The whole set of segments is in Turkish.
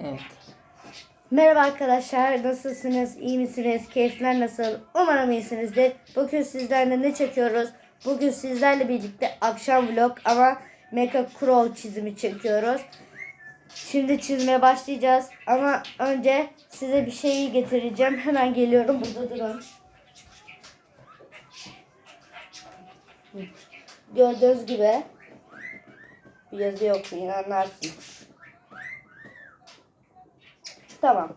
Evet. Merhaba arkadaşlar, nasılsınız? İyi misiniz? Keyifler nasıl? Umarım iyisinizdir. Bugün sizlerle ne çekiyoruz? Bugün sizlerle birlikte akşam vlog ama Mecha Crow çizimi çekiyoruz. Şimdi çizmeye başlayacağız ama önce size bir şeyi getireceğim. Hemen geliyorum. Burada durun. Gördüğünüz gibi bir yazı okuyun anlarsınız. Tamam.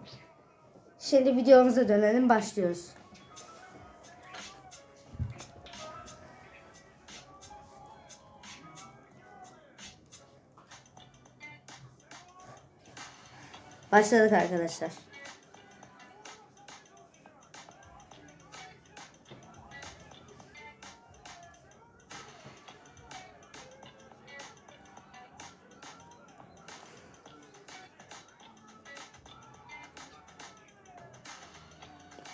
Şimdi videomuza dönelim başlıyoruz. Başladık arkadaşlar.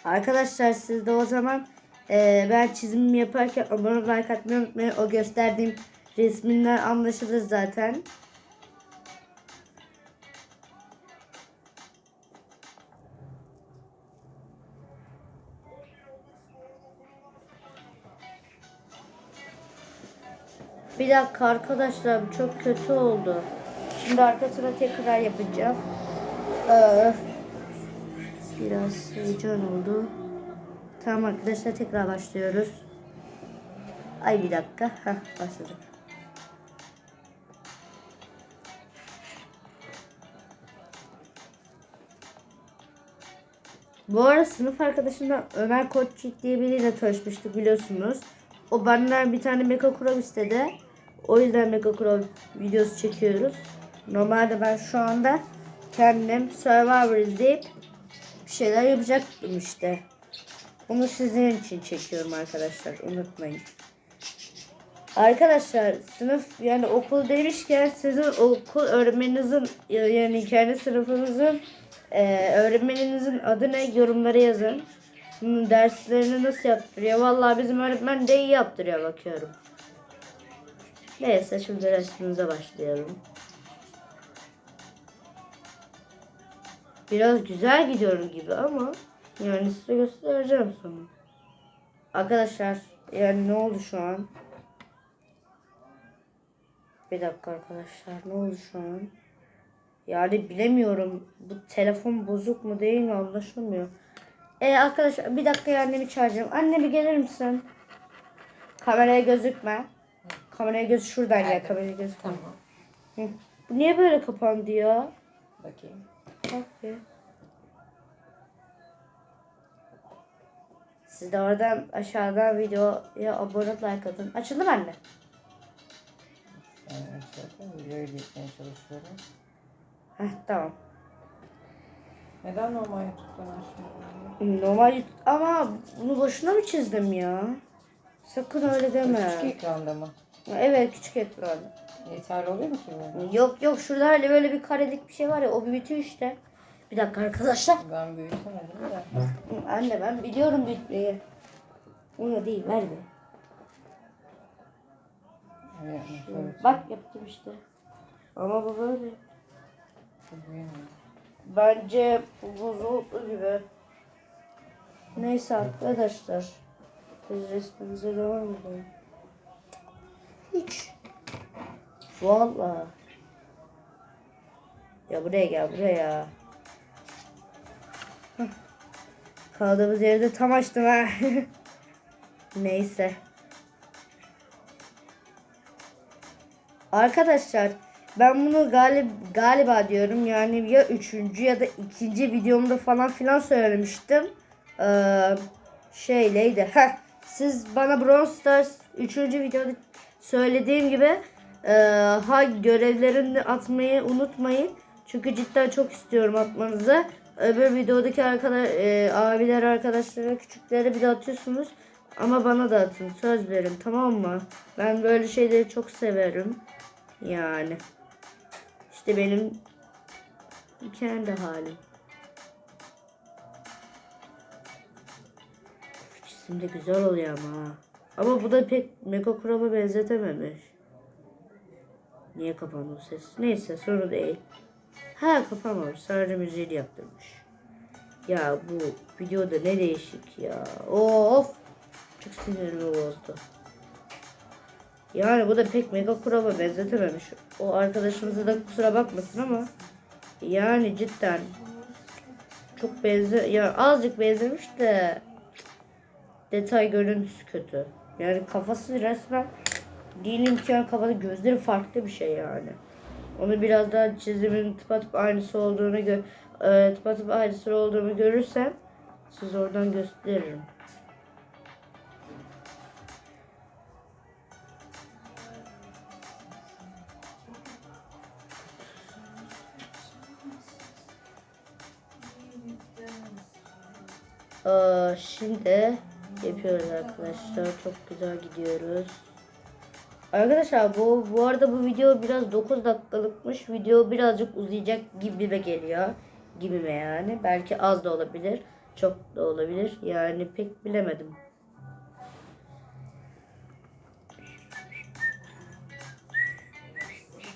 Arkadaşlar siz de o zaman e, ben çizimimi yaparken abone like atmayı unutmayın. O gösterdiğim resminden anlaşılır zaten. Bir dakika arkadaşlar çok kötü oldu. Şimdi arkasına tekrar yapacağım. Ee, Biraz heyecan oldu. Tamam arkadaşlar tekrar başlıyoruz. Ay bir dakika. Heh, başladık. Bu arada sınıf arkadaşımla Ömer Koççik diye biriyle tanışmıştık biliyorsunuz. O benden bir tane Mecha Kurov istedi. O yüzden Mecha Kurov videosu çekiyoruz. Normalde ben şu anda kendim Survivor izleyip bir şeyler yapacaktım işte. Bunu sizin için çekiyorum arkadaşlar. Unutmayın. Arkadaşlar sınıf yani okul demişken sizin okul öğretmeninizin yani kendi sınıfınızın e, öğretmeninizin adı yorumlara yazın. Derslerini nasıl yaptırıyor? Vallahi bizim öğretmen de iyi yaptırıyor bakıyorum. Neyse şimdi resmimize başlayalım. Biraz güzel gidiyorum gibi ama yani size göstereceğim sonra. Arkadaşlar yani ne oldu şu an? Bir dakika arkadaşlar ne oldu şu an? Yani bilemiyorum. Bu telefon bozuk mu değil mi anlaşılmıyor. E arkadaşlar bir dakika annemi çağıracağım. Anne bir gelir misin? Kameraya gözükme. Kameraya göz şuradan gel kameraya göz. Tamam. Hı. Bu niye böyle kapandı ya? Bakayım. Siz de oradan aşağıdan videoya abone olup like atın. Açıldı mı anne? Ben videoyu izlemeye çalışıyorum. Heh tamam. Neden normal YouTube'dan açmıyorum? Normal ama bunu boşuna mı çizdim ya? Sakın öyle deme. Küçük ekranda mı? Evet küçük ekran. Yeterli oluyor mu ki böyle? Yok yok şurada öyle böyle bir karelik bir şey var ya o büyütüyor işte. Bir dakika arkadaşlar. Ben büyütemedim de. Anne ben biliyorum büyütmeyi. Ona değil ver. Evet, evet. Bak yaptım işte. Ama bu böyle. Bence bu bozuldu gibi. Neyse arkadaşlar. Biz resmimize devam edelim. Hiç. Valla. Ya buraya gel buraya. Hah. Kaldığımız yerde tam açtım ha. Neyse. Arkadaşlar ben bunu galip galiba diyorum yani ya üçüncü ya da ikinci videomda falan filan söylemiştim. Ee, şey? Heh, siz bana Brawl Stars üçüncü videoda söylediğim gibi e, ha görevlerini atmayı unutmayın. Çünkü cidden çok istiyorum atmanızı. Öbür videodaki arkadaş, e, abiler arkadaşlara küçüklere bir de atıyorsunuz. Ama bana da atın söz verin tamam mı? Ben böyle şeyleri çok severim. Yani. İşte benim kendi halim. De güzel oluyor ama. Ama bu da pek Mega Kurama benzetememiş. Niye kapandı ses? Neyse sorun değil. Ha kapamamış. Sadece müziğini yaptırmış. Ya bu videoda ne değişik ya. Of. Çok sinirimi bozdu. Yani bu da pek mega kuraba benzetememiş. O arkadaşımıza da kusura bakmasın ama yani cidden çok benze ya azıcık benzemiş de detay görüntüsü kötü. Yani kafası resmen ki yani kafada gözleri farklı bir şey yani. Onu biraz daha çizimin tıpatıp aynısı olduğunu gö e, tıpatıp aynısı olduğunu görürsem siz oradan gösteririm. Aa, şimdi yapıyoruz arkadaşlar. Çok güzel gidiyoruz. Arkadaşlar bu bu arada bu video biraz 9 dakikalıkmış. Video birazcık uzayacak gibime geliyor. Gibime yani. Belki az da olabilir. Çok da olabilir. Yani pek bilemedim.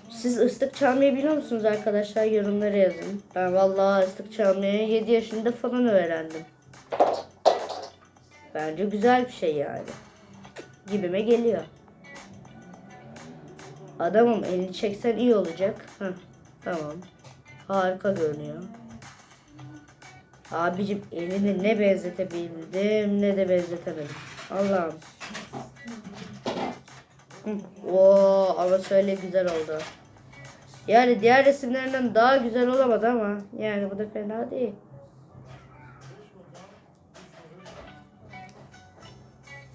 Siz ıslık çalmayı biliyor musunuz arkadaşlar? Yorumlara yazın. Ben vallahi ıslık çalmayı 7 yaşında falan öğrendim. Bence güzel bir şey yani. Gibime geliyor. Adamım elini çeksen iyi olacak. Heh, tamam. Harika görünüyor. Abicim elini ne benzetebildim ne de benzetemedim. Allah'ım. Hı, Oo, ama şöyle güzel oldu. Yani diğer resimlerinden daha güzel olamadı ama yani bu da fena değil.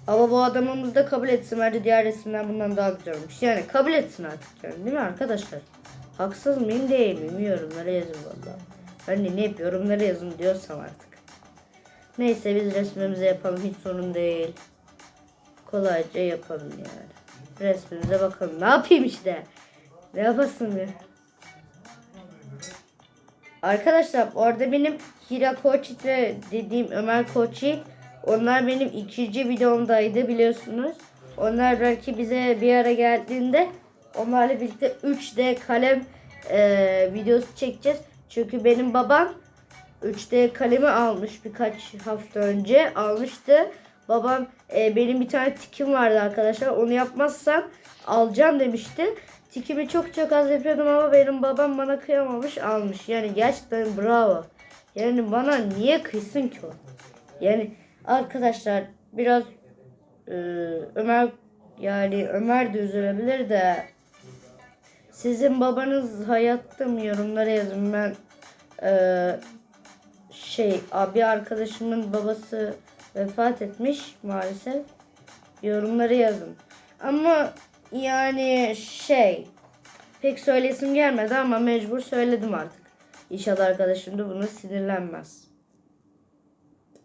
Ama bu adamımız da kabul etsin. Bence diğer resimler bundan daha güzel olmuş. Yani kabul etsin artık yani değil mi arkadaşlar? Haksız mıyım değil miyim? Yorumlara yazın valla. Ben de ne hep yorumlara yazın diyorsam artık. Neyse biz resmimizi yapalım hiç sorun değil. Kolayca yapalım yani. Resmimize bakalım. Ne yapayım işte? Ne yapasın ya? Arkadaşlar orada benim Hira Koçit ve dediğim Ömer Koçit onlar benim ikinci videomdaydı biliyorsunuz. Onlar belki bize bir ara geldiğinde onlarla birlikte 3D kalem e, videosu çekeceğiz. Çünkü benim babam 3D kalemi almış birkaç hafta önce almıştı. Babam e, benim bir tane tikim vardı arkadaşlar. Onu yapmazsam alacağım demişti. Tikimi çok çok az yapıyordum ama benim babam bana kıyamamış almış. Yani gerçekten bravo. Yani bana niye kıysın ki o? Yani arkadaşlar biraz e, Ömer yani Ömer de üzülebilir de sizin babanız hayatta mı? Yorumlara yazın. Ben e, şey abi arkadaşımın babası vefat etmiş maalesef. Yorumlara yazın. Ama yani şey pek söylesim gelmedi ama mecbur söyledim artık. İnşallah arkadaşım da buna sinirlenmez.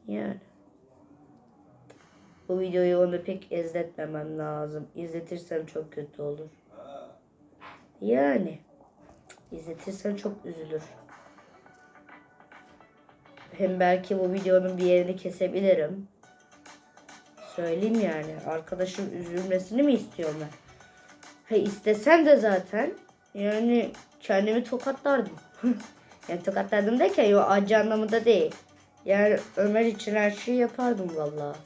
Yani bu videoyu onu pek izletmemem lazım. İzletirsem çok kötü olur. Yani. izletirsem çok üzülür. Hem belki bu videonun bir yerini kesebilirim. Söyleyeyim yani. Arkadaşım üzülmesini mi istiyorum ben? He istesem de zaten yani kendimi tokatlardım. yani tokatlardım derken yo acı anlamında değil. Yani Ömer için her şeyi yapardım vallahi.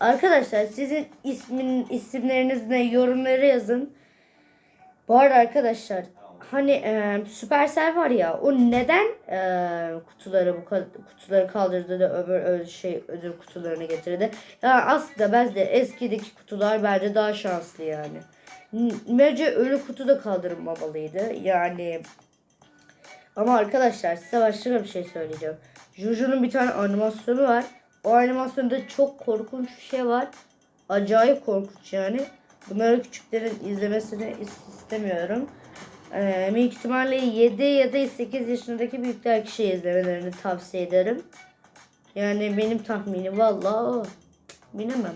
Arkadaşlar sizin ismin isimleriniz ne yorumlara yazın. Bu arada arkadaşlar hani e, Supercell var ya o neden e, kutuları bu kutuları kaldırdı da öbür şey ödül kutularını getirdi. Yani aslında bence eskideki kutular bence daha şanslı yani. Bence ölü kutu da kaldırılmamalıydı. Yani ama arkadaşlar size başka bir şey söyleyeceğim. Juju'nun bir tane animasyonu var. O animasyonda çok korkunç bir şey var. Acayip korkunç yani. Bunları küçüklerin izlemesini is- istemiyorum. Ee, büyük ihtimalle 7 ya da 8 yaşındaki büyükler kişi izlemelerini tavsiye ederim. Yani benim tahminim vallahi o. Bilemem.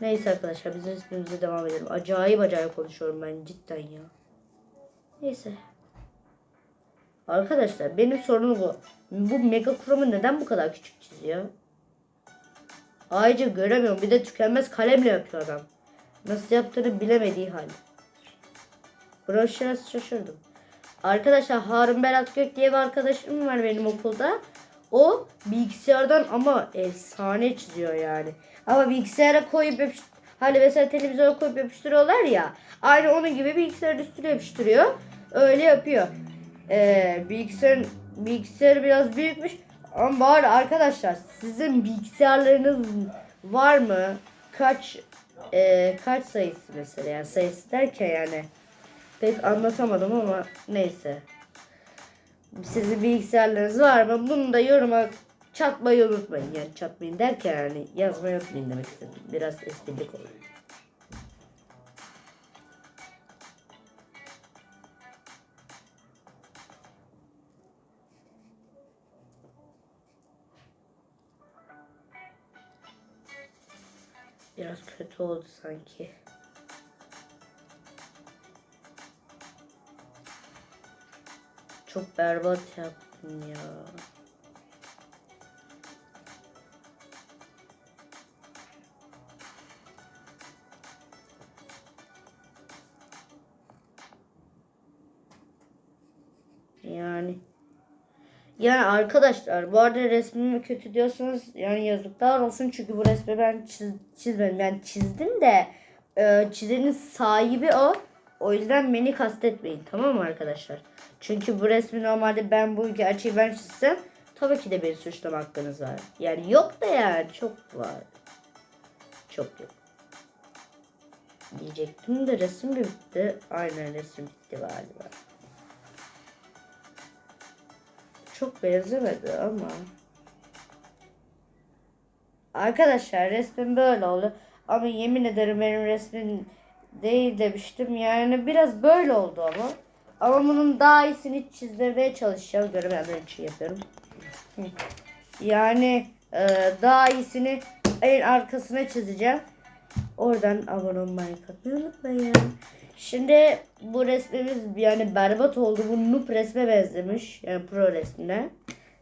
Neyse arkadaşlar biz resmimize devam edelim. Acayip acayip konuşuyorum ben cidden ya. Neyse. Arkadaşlar benim sorunum bu. Bu mega kuramı neden bu kadar küçük çiziyor? Ayrıca göremiyorum. Bir de tükenmez kalemle yapıyor adam. Nasıl yaptığını bilemediği hal. Biraz şaşırdım. Arkadaşlar Harun Berat Gök diye bir arkadaşım var benim okulda. O bilgisayardan ama efsane çiziyor yani. Ama bilgisayara koyup yapış- hani mesela televizyona koyup yapıştırıyorlar ya. Aynı onun gibi bilgisayarın üstüne yapıştırıyor. Öyle yapıyor. Ee, bilgisayarın bilgisayarı biraz büyükmüş. Ama bari arkadaşlar sizin bilgisayarlarınız var mı? Kaç e, kaç sayısı mesela yani sayısı derken yani pek anlatamadım ama neyse. Sizin bilgisayarlarınız var mı? Bunu da yoruma çatmayı unutmayın. Yani çatmayın derken yani yazmayı unutmayın demek istedim. Biraz esprilik oldu. Biraz kötü oldu sanki. Çok berbat yaptım ya. Yani arkadaşlar bu arada resmimi kötü diyorsanız yani yazıklar olsun çünkü bu resmi ben çiz, çizmedim. Yani çizdim de e, çizenin sahibi o. O yüzden beni kastetmeyin tamam mı arkadaşlar? Çünkü bu resmi normalde ben bu gerçeği ben çizsem tabii ki de beni suçlama hakkınız var. Yani yok da yani çok var. Çok yok. Diyecektim de resim bitti. Aynen resim bitti galiba. Çok benzemedi ama. Arkadaşlar resmim böyle oldu. Ama yemin ederim benim resmim değil demiştim. Yani biraz böyle oldu ama. Ama bunun daha iyisini çizmeye çalışacağım. Göremeyenler için yapıyorum. Hı. Yani e, daha iyisini en arkasına çizeceğim. Oradan abone olmayı unutmayın. Şimdi bu resmimiz yani berbat oldu. Bu noob resme benzemiş. Yani pro resmine.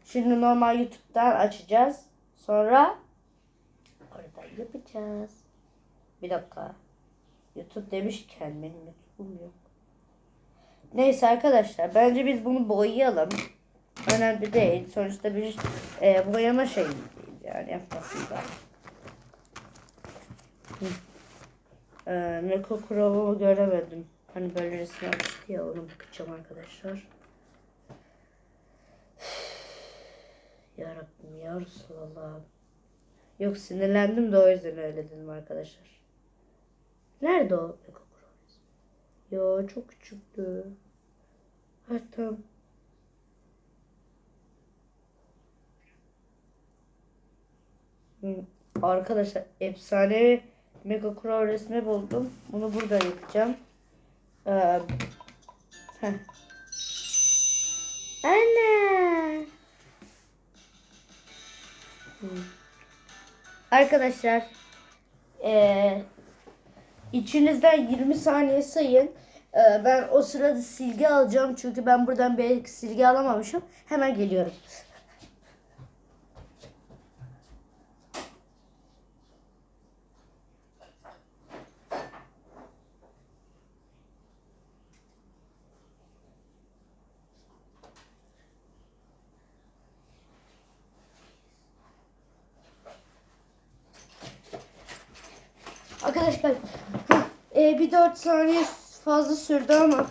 Şimdi normal YouTube'dan açacağız. Sonra orada yapacağız. Bir dakika. YouTube demişken benim YouTube'um yok. Neyse arkadaşlar bence biz bunu boyayalım. Önemli değil. Sonuçta bir e, boyama şeyi değil yani yapmasında. Hı. Ee, Meko Kurov'u göremedim. Hani böyle resim yapmıştı ya onu bakacağım arkadaşlar. Ya Rabbim ya Resulallah. Yok sinirlendim de o yüzden öyle dedim arkadaşlar. Nerede o Meko Kurov? Ya çok küçüktü. Ha tamam. Hı, Arkadaşlar efsanevi Mega Crow resmi buldum. Bunu burada yapacağım. Ee, heh. Anne. Arkadaşlar ee, içinizden 20 saniye sayın. Ee, ben o sırada silgi alacağım. Çünkü ben buradan bir silgi alamamışım. Hemen geliyorum. Arkadaşlar e, bir 4 saniye fazla sürdü ama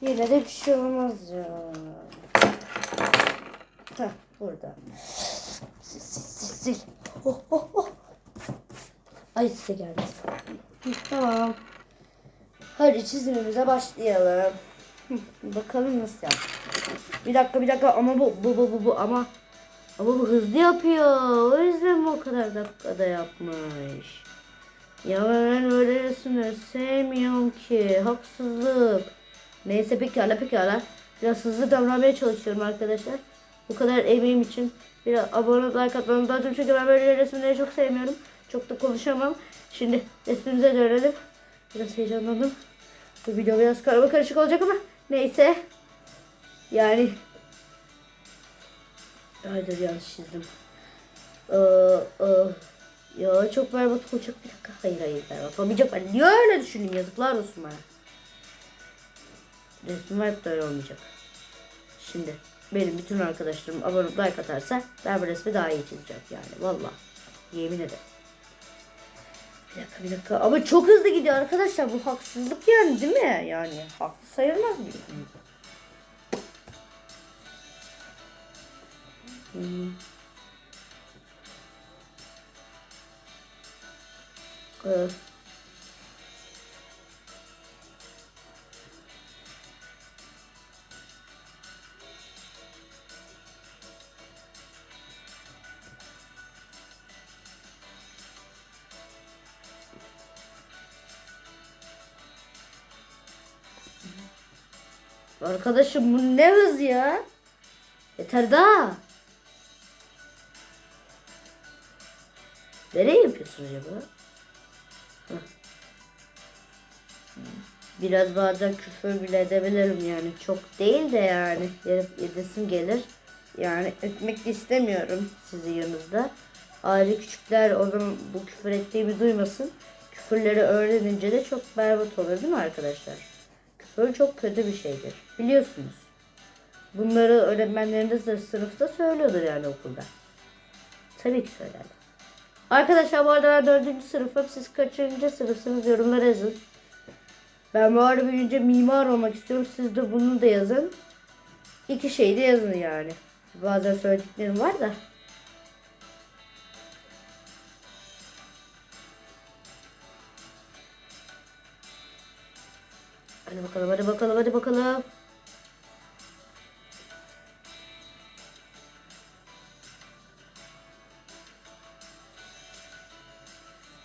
yine de bir şey olmaz ya. Heh, burada. Sil sil sil. Oh oh oh. Ay size geldi. Tamam. Hadi çizimimize başlayalım. Bakalım nasıl yap. Bir dakika bir dakika ama bu bu bu bu, bu ama ama bu hızlı yapıyor. O yüzden mi o kadar dakikada yapmış? Ya ben öyle resimleri sevmiyorum ki. Haksızlık. Neyse pekala pekala. Biraz hızlı davranmaya çalışıyorum arkadaşlar. Bu kadar emeğim için biraz abone olup like atmanızı lazım. Çünkü ben böyle resimleri çok sevmiyorum. Çok da konuşamam. Şimdi resmimize dönelim. Biraz heyecanlandım. Bu video biraz karma karışık olacak ama neyse. Yani Haydır yanlış çizdim. Ee, e, ya çok berbat olacak bir dakika. Hayır hayır berbat olmayacak. Ben niye öyle düşündüm yazıklar olsun bana. resmim hep de öyle olmayacak. Şimdi benim bütün arkadaşlarım abone olup like atarsa ben bu resmi daha iyi çizeceğim yani valla. Yemin ederim. Bir dakika bir dakika ama çok hızlı gidiyor arkadaşlar bu haksızlık yani değil mi? Yani haklı sayılmaz mı? Hmm. Ee, Arkadaşım bu ne hız ya? Yeter daha. Nereye yapıyorsun acaba? Biraz bazen küfür bile edebilirim yani. Çok değil de yani. Yedesim gelir. Yani etmek de istemiyorum sizin yanınızda. Ayrıca küçükler o zaman bu küfür ettiğimi duymasın. Küfürleri öğrenince de çok berbat olur değil mi arkadaşlar? Küfür çok kötü bir şeydir. Biliyorsunuz. Bunları öğretmenleriniz de sınıfta söylüyordur yani okulda. Tabii ki söylerler. Arkadaşlar bu arada ben dördüncü sınıfım. Siz kaçıncı sınıfsınız yorumlara yazın. Ben bu arada büyüyünce mimar olmak istiyorum. Siz de bunu da yazın. İki şeyi de yazın yani. Bazen söylediklerim var da. Hadi bakalım, hadi bakalım, hadi bakalım.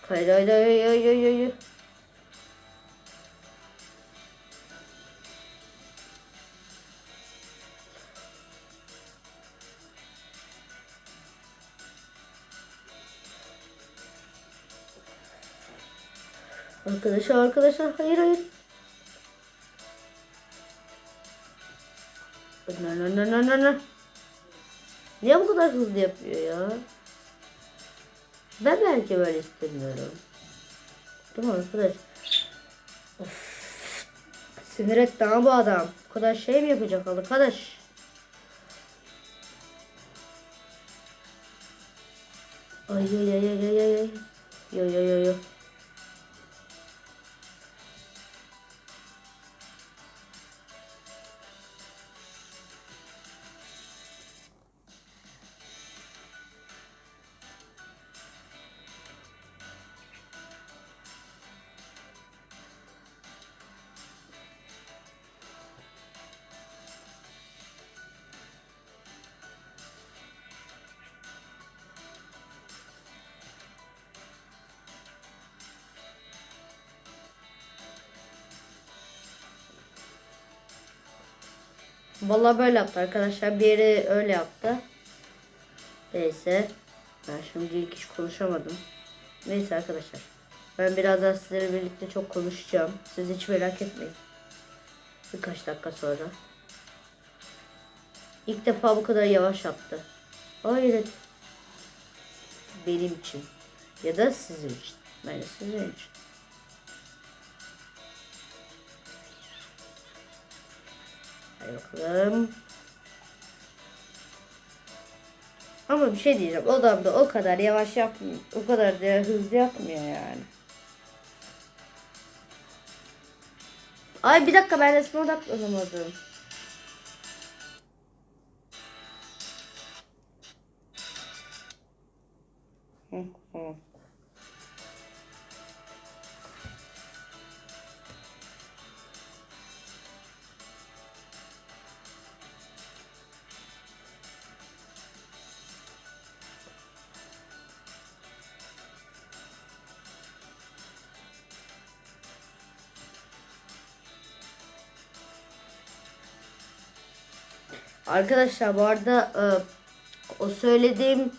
Haydi haydi haydi haydi haydi. Haydi. Arkadaşlar arkadaşlar hayır hayır. Ne ne ne ne ne ne. Niye bu kadar hızlı yapıyor ya? Ben belki böyle istemiyorum. Değil mi arkadaş? Sinir etti ha bu adam. Bu kadar şey mi yapacak arkadaş? Ay ay ay ay ay ay. Yo yo yo yo. Vallahi böyle yaptı arkadaşlar. Bir yeri öyle yaptı. Neyse. Ben şimdi ilk hiç konuşamadım. Neyse arkadaşlar. Ben birazdan sizlerle birlikte çok konuşacağım. Siz hiç merak etmeyin. Birkaç dakika sonra. İlk defa bu kadar yavaş yaptı. Hayret. Benim için. Ya da sizin için. Ben sizin için. Bakalım. Ama bir şey diyeceğim. Odam da o kadar yavaş yapmıyor. O kadar da hızlı yapmıyor yani. Ay bir dakika ben resme odaklanamadım. Arkadaşlar bu arada e, o söylediğim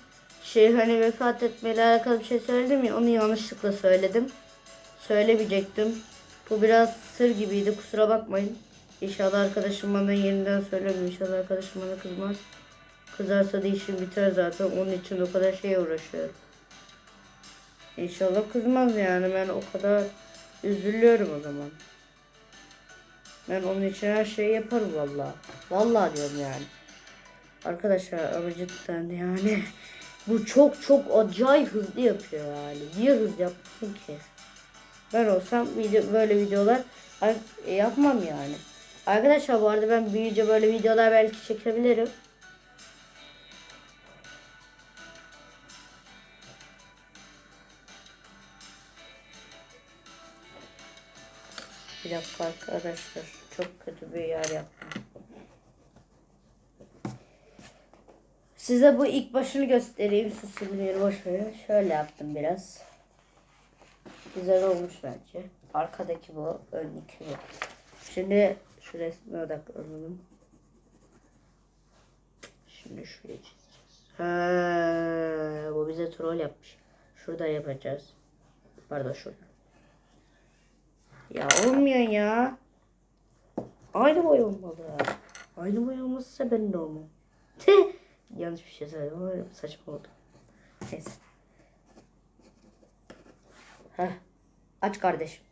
şey hani vefat etmeyle alakalı bir şey söyledim ya onu yanlışlıkla söyledim. Söylemeyecektim. Bu biraz sır gibiydi kusura bakmayın. İnşallah arkadaşım bana yeniden söylerim. İnşallah arkadaşım bana kızmaz. Kızarsa da işim biter zaten. Onun için o kadar şeye uğraşıyorum. İnşallah kızmaz yani. Ben o kadar üzülüyorum o zaman. Ben onun için her şeyi yaparım valla. Valla diyorum yani. Arkadaşlar ama cidden yani bu çok çok acayip hızlı yapıyor yani. Niye hızlı yapsın ki? Ben olsam video, böyle videolar ar- yapmam yani. Arkadaşlar bu arada ben büyüyünce böyle videolar belki çekebilirim. Bir dakika arkadaşlar. Çok kötü bir yer yaptım. Size bu ilk başını göstereyim. Siz silmeyi boş. Şöyle yaptım biraz. Güzel olmuş bence. Arkadaki bu, öndeki bu. Şimdi şu resme odaklanalım. Şimdi şuraya çizeceğiz. Bu bize troll yapmış. Şurada yapacağız. Pardon şurada. Ya olmuyor ya. Aynı boy olmalı. Aynı boy olmazsa ben de olmam. Yanlış bir şey söyledim ama saçma oldu. Neyse. Heh. Aç kardeşim.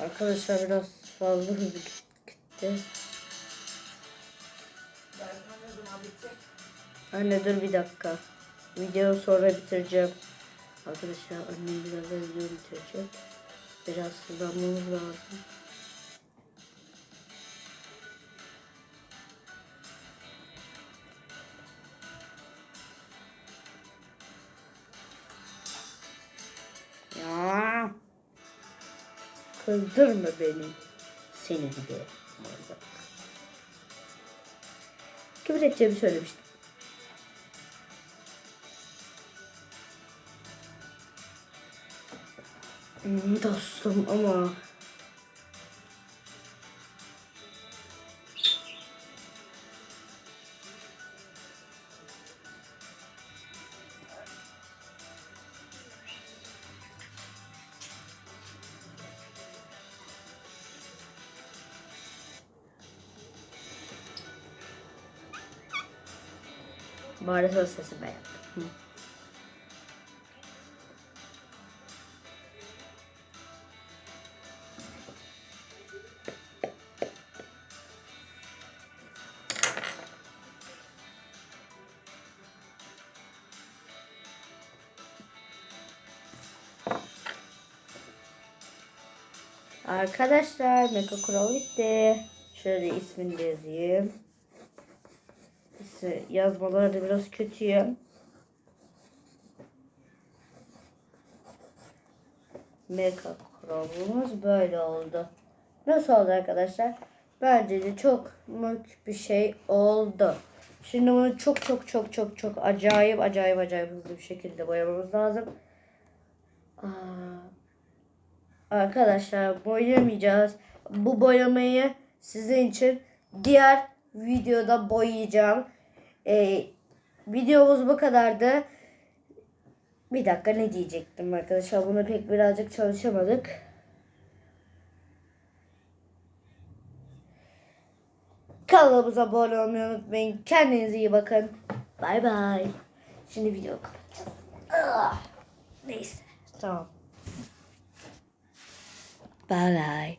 Arkadaşlar biraz fazla hızlı gitti. Anne dur bir dakika. Videoyu sonra bitireceğim. Arkadaşlar annem biraz da video bitirecek. Biraz hızlanmamız lazım. Kızdırma beni. Seni de manyak. Küfür edeceğimi söylemiştim. Hmm, dostum ama Söz sesi ben yaptım. Hı. Arkadaşlar Mega Kural bitti. Şöyle ismini yazayım. İşte yazmaları da biraz kötüyüm. Mega kuralımız böyle oldu. Nasıl oldu arkadaşlar? Bence de çok mük bir şey oldu. Şimdi bunu çok çok çok çok çok acayip acayip acayip hızlı bir şekilde boyamamız lazım. Arkadaşlar boyamayacağız. Bu boyamayı sizin için diğer videoda boyayacağım. Ee, videomuz bu kadardı. Bir dakika ne diyecektim arkadaşlar. Bunu pek birazcık çalışamadık. Kanalımıza abone olmayı unutmayın. Kendinize iyi bakın. Bay bay. Şimdi video kapatacağız. Ah, Neyse. Tamam. Bye bye.